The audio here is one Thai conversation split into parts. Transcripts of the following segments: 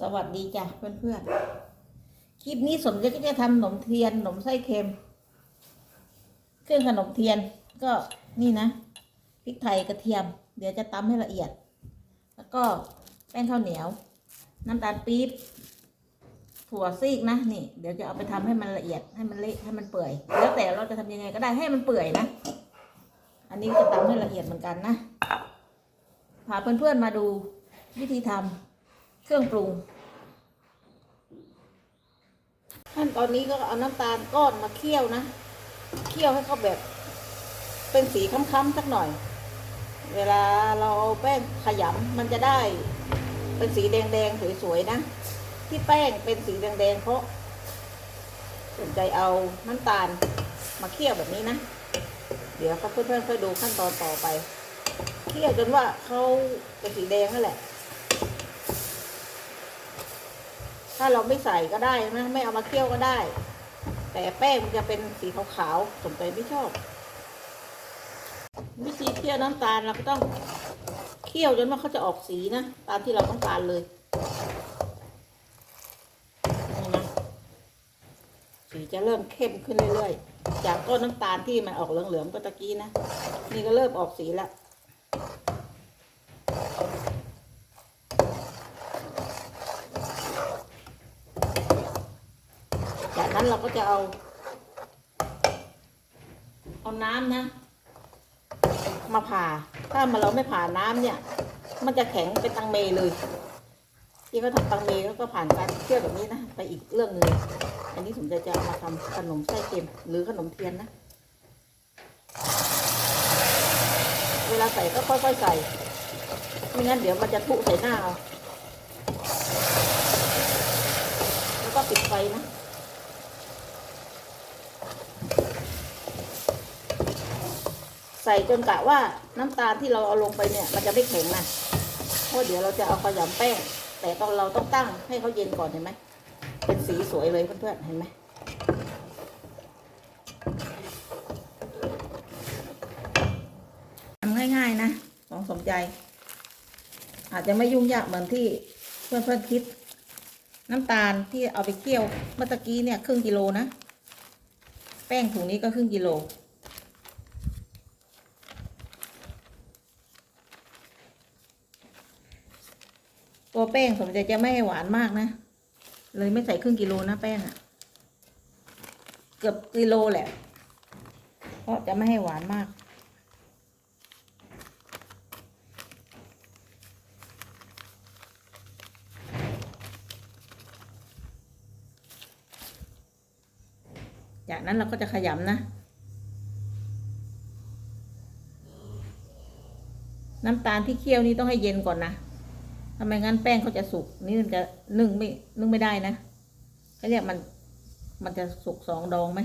สวัสดีจ้ะเพื่อนๆ คลิปนี้สมเด็จก็จะทำขนมเทียนขนมไส้เค็ม เครื่องขนมเทียนก็นี่นะพริกไทยกระเทียม เดี๋ยวจะตำให้ละเอียด แล้วก็แป้งข้าวเหนียว น้ำตาลปี๊บถั่วซีกนะนี่ เดี๋ยวจะเอาไปทำให้มันละเอียดให้มันเละให้มันเปื่อย แล้วแต่เราจะทำยังไงก็ได้ให้มันเปื่อยนะ อันนี้จะตำให้ละเอียดเหมือนกันนะพาเพื่อนๆมาดูวิธีทำ เครื่องปรุง ขั้นตอนนี้ก็เอาน้ำตาลก้อนมาเคี่ยวนะ เคี่ยวให้เขาแบบ เป็นสีค้ำๆสักหน่อย เวลาเราเอาแป้งขยำมันจะได้ เป็นสีแดงๆสวยๆนะ ที่แป้งเป็นสีแดงๆเพราะสนใจเอาน้ำตาลมาเคี่ยวแบบนี้นะ เดี๋ยวเพื่อนๆค่อยดูขั้นตอนต่อไป เคี่ยวจนว่าเขาเป็นสีแดงนั่นแหละ ถ้าเราไม่ใส่ก็ได้นะไม่เอามาเคี่ยวก็ได้ แต่แป้งมันจะเป็นสีขาวๆสมใจไม่ชอบ วิธีเคี่ยวน้ำตาลเราก็ต้องเคี่ยวจนว่าเขาจะออกสีนะตามที่เราต้องการเลยนี่นะสีจะเริ่มเข้มขึ้นเรื่อยๆจากก้นน้ำตาลที่มันออกเหลืองๆก็ตะกี้นะ นี่ก็เริ่มออกสีแล้ว จาก นั้นเราก็จะเอา เอาน้ำนะ มาผ่า ถ้ามาเราไม่ผ่าน้ำเนี่ย มันจะแข็งเป็นตังเมเลย ที่เขาทำตังเมเขาก็ผ่านการเคี่ยวแบบนี้นะ ไปอีกเรื่องหนึ่งอันนี้ผมจะจะมาทำขนมไส้เค็มหรือขนมเทียนนะ เวลาใส่ก็ค่อยๆใส่ ไม่งั้นเดี๋ยวมันจะทุใส่หน้าเอา แล้วก็ปิดไฟนะ ส่จนกะว่าน้ำตาลที่เราเอาลงไปเนี่ย มันจะไม่แข็งนะเพราะเดี๋ยวเราจะเอาขยำแป้ง แต่ตอนเราต้องตั้งให้เขาเย็นก่อนเห็นไหมเป็นสีสวยเลยเพื่อนๆเห็นไหมทำง่ายๆนะของสมใจ อาจจะไม่ยุ่งยากเหมือนที่เพื่อนๆคิด น้ำตาลที่เอาไปเคี่ยวเมื่อกี้เนี่ยครึ่งกิโลนะ แป้งถุงนี้ก็ครึ่งกิโล ตัวแป้งสมใจจะไม่ให้หวานมากนะ เลยไม่ใส่ครึ่งกิโลนะแป้งอะเกือบกิโลแหละ เพราะจะไม่ให้หวานมาก จากนั้นเราก็จะขยำนะน้ำตาลที่เคี่ยวนี้ต้องให้เย็นก่อนนะ ทำไมงั้นแป้งเขาจะสุกนี่มันจะนึ่งไม่นึ่งไม่ได้นะเขาเรียกมันมันจะสุกสองดองไหม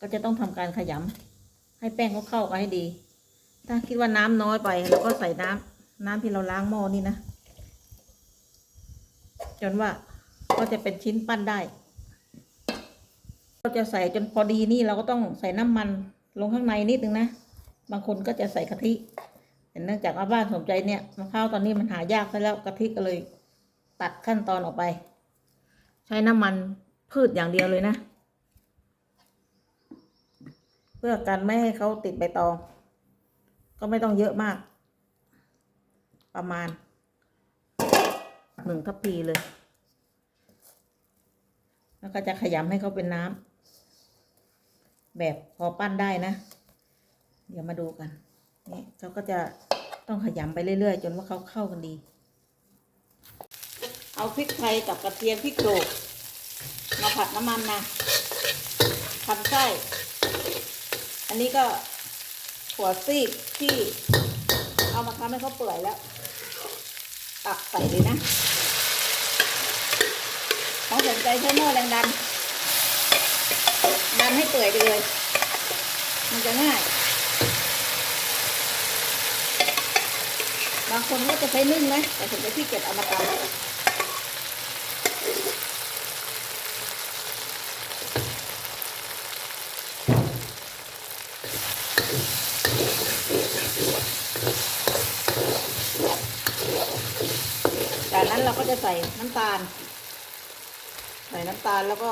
ก็จะต้องทำการขยำให้แป้งเขาเข้ากันให้ดี ถ้าคิดว่าน้ำน้อยไปเราก็ใส่น้ำน้ำที่เราล้างหม้อนี่นะจนว่าก็จะเป็นชิ้นปั้นได้ เราจะใส่จนพอดีนี่เราก็ต้องใส่น้ำมันลงข้างในนิดนึงนะบางคนก็จะใส่กะทิ แต่เนื่องจากว่าบ้านสมใจเนี่ยมะพร้าวตอนนี้มันหายากซะแล้วกะทิก็เลยตัดขั้นตอนออกไป ใช้น้ำมันพืชอย่างเดียวเลยนะ เพื่อกันไม่ให้เขาติดใบตอง ก็ไม่ต้องเยอะมาก ประมาณหนึ่งทัพพีเลย แล้วก็จะขยำให้เขาเป็นน้ำแบบพอปั้นได้นะ เดี๋ยวมาดูกัน นี่เขาก็จะต้องขยำไปเรื่อยๆ จนว่าเขาเข้ากันดี เอาพริกไทยกับกระเทียมพริกโขลมาผัดน้ำมันนะทำไส้ อันนี้ก็หัวซีกที่เอามาทำให้เขาเปื่อยแล้ว ตักใส่เลยนะของสนใจใช้หม้อแรงดันดันให้เปื่อยไปเลย มันจะง่าย บางคนก็จะใช้นึ่งนะแต่ผมจะที่เก็บเอามาตำจากนั้นเราก็จะใส่น้ำตาล ใส่น้ำตาลแล้วก็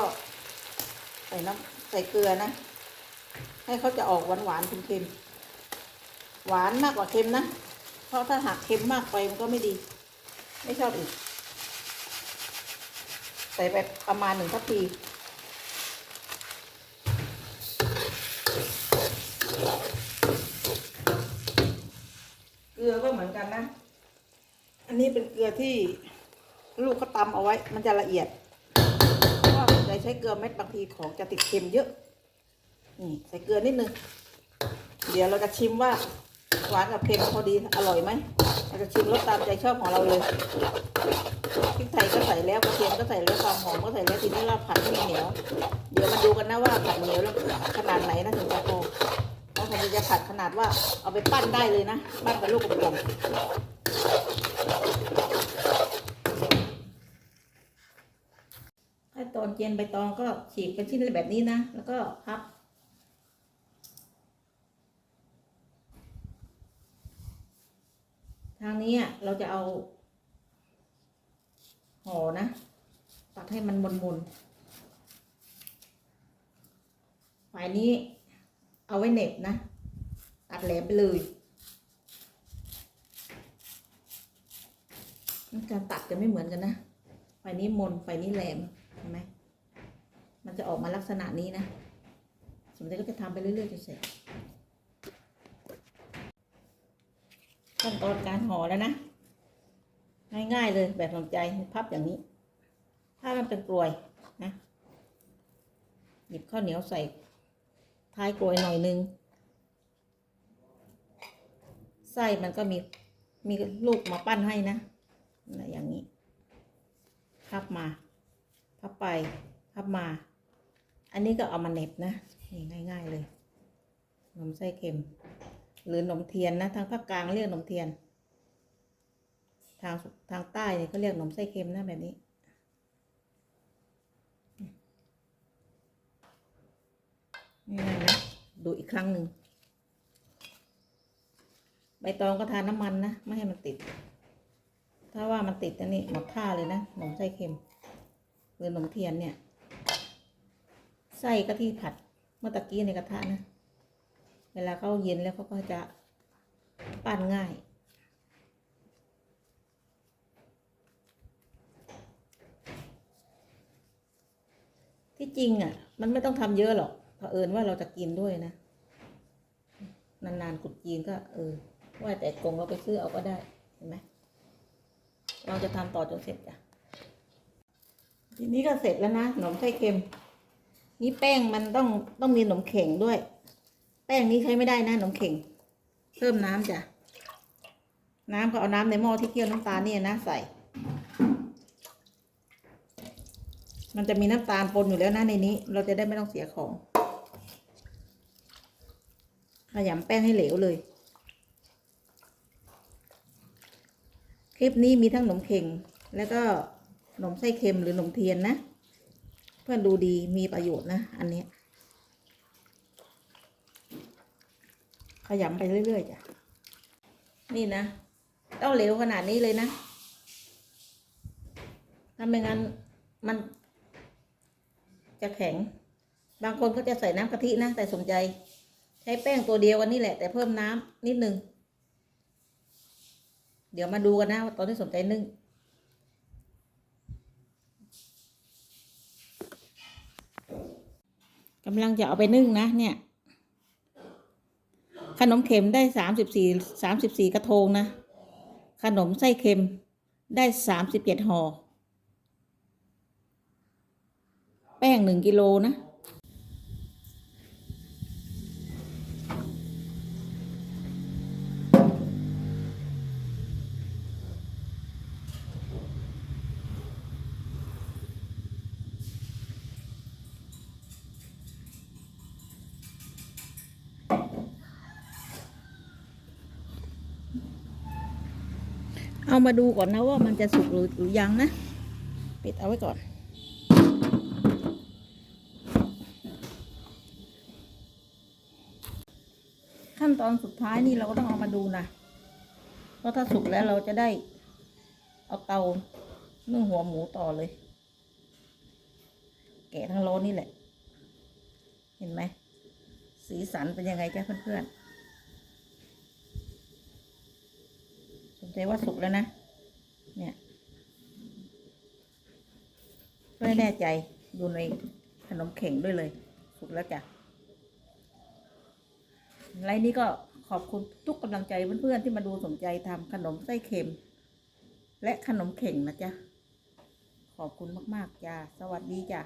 ใส่น้ำใส่เกลือนะ ให้เขาจะออกหวานหวานๆเค็มๆหวานมากกว่าเค็มนะ เพราะถ้าหากเค็มมากไปมันก็ไม่ดี ไม่ชอบอีก ใส่ไปประมาณหนึ่งทัพพีเกลือก็เหมือนกันนะ อันนี้เป็นเกลือที่ลูกเขาตำเอาไว้ มันจะละเอียดเพราะว่าผมจะใช้เกลือเม็ดบางทีของจะติดเค็มเยอะ นี่ใส่เกลือนิดนึง เดี๋ยวเราจะชิมว่า หวานกับเค็มพอดีอร่อยไหมเราจะชิมรสตามใจชอบของเราเลยพริกไทยก็ใส่แล้วกระเทียมก็ใส่แล้วความหอมก็ใส่แล้วทีนี้เราผัดให้มันเหนียว เดี๋ยวมาดูกันนะว่าผัดเหนียวแล้วขนาดไหนนะถึงจะพอเพราะผมจะผัดขนาดว่าเอาไปปั้นได้เลยนะปั้นเป็นลูกกลมๆขั้นตอนเจียนใบตองก็ฉีกเป็นชิ้นแบบนี้นะ แล้วก็พับ ทางนี้อะเราจะเอาห่อนะ ตัดให้มันมนๆฝ่ายนี้เอาไว้เหน็บนะ ตัดแหลมไปเลยการตัดจะไม่เหมือนกันนะฝ่ายนี้มนฝ่ายนี้แหลมเห็นไหมมันจะออกมาลักษณะนี้นะสมมติก็จะทำไปเรื่อยๆจนเสร็จ ขั้นตอนการห่อแล้วนะ ง่ายๆเลยแบบสนใจพับอย่างนี้ ถ้ามันเป็นกลวยนะหยิบข้าวเหนียวใส่ท้ายกลวยหน่อยนึงไส้มันก็มีมีลูกมาปั้นให้นะนะอย่างนี้ พับมา พับไป พับมา อันนี้ก็เอามาเหน็บนะ นี่ง่าย ๆเลยนมไส้เค็ม หรือนมเทียนนะ ทางภาคกลางเรียกนมเทียน ทางทางใต้เนี่ยเขาเรียกนมไส้เค็มนะแบบนี้ง่ายนะ ดูอีกครั้งหนึ่ง ใบตองก็ทานน้ำมันนะ ไม่ให้มันติด ถ้าว่ามันติดอันนี้หมดท่าเลยนะขนมไส้เค็ม หรือขนมเทียนเนี่ย ไส้ก็ที่ผัดเมื่อตะกี้ในกระทะนะ เวลาเขาเย็นแล้วเขาก็จะปั้นง่าย ที่จริงอะ มันไม่ต้องทำเยอะหรอกเผอิญว่าเราจะกินด้วยนะ นานๆกุดจีนก็เออ ว่าแต่กงเราไปซื้อเอาก็ได้ เห็นไหมเราจะทำต่อจนเสร็จจ้ะทีนี้ก็เสร็จแล้วนะขนมไส้เค็ม นี่แป้งมันต้องต้องมีขนมเข่งด้วย แป้งนี้ใช้ไม่ได้นะขนมเข่ง เพิ่มน้ำจ้ะ น้ำก็เอาน้ำในหม้อที่เคี่ยวน้ำตาลเนี่ยนะใส่ มันจะมีน้ำตาลปนอยู่แล้วนะในนี้ เราจะได้ไม่ต้องเสียของขยำแป้งให้เหลวเลย คลิปนี้มีทั้งขนมเข่ง แล้วก็ขนมไส้เค็มหรือขนมเทียนนะ เพื่อนดูดีมีประโยชน์นะ อันนี้ ยำไปเรื่อยๆจ้ะ นี่นะ ต้องเหลวขนาดนี้เลยนะ ถ้าไม่งั้นมันจะแข็ง บางคนก็จะใส่น้ำกะทินะ แต่สนใจ ใช้แป้งตัวเดียวกันนี่แหละ แต่เพิ่มน้ำนิดนึง เดี๋ยวมาดูกันนะตอนที่สนใจนึ่งกำลังจะเอาไปนึ่งนะเนี่ย ขนมเค็มได้สามสิบสี่สามสิบสี่กระทงนะ ขนมไส้เค็มได้สามสิบเจ็ดห่อ แป้งหนึ่งกิโลนะ เอามาดูก่อนนะว่ามันจะสุกหรือหรือยังนะ ปิดเอาไว้ก่อน ขั้นตอนสุดท้ายนี่เราก็ต้องเอามาดูนะ เพราะถ้าสุกแล้วเราจะได้ เอาเตานึ่งหัวหมูต่อเลย แกะทั้งโลนี่แหละ เห็นไหม สีสันเป็นยังไงจ้ะเพื่อนๆ สน ใจว่าสุกแล้วนะ เนี่ยไม่แน่ใจดูในขนมเข่งด้วยเลย สุกแล้วจ้ะไลน์นี้ก็ขอบคุณทุกกำลังใจเพื่อนๆที่มาดูสนใจทำขนมไส้เค็ม และขนมเข่งนะจ๊ะ ขอบคุณมากๆจ้าสวัสดีจ้ะ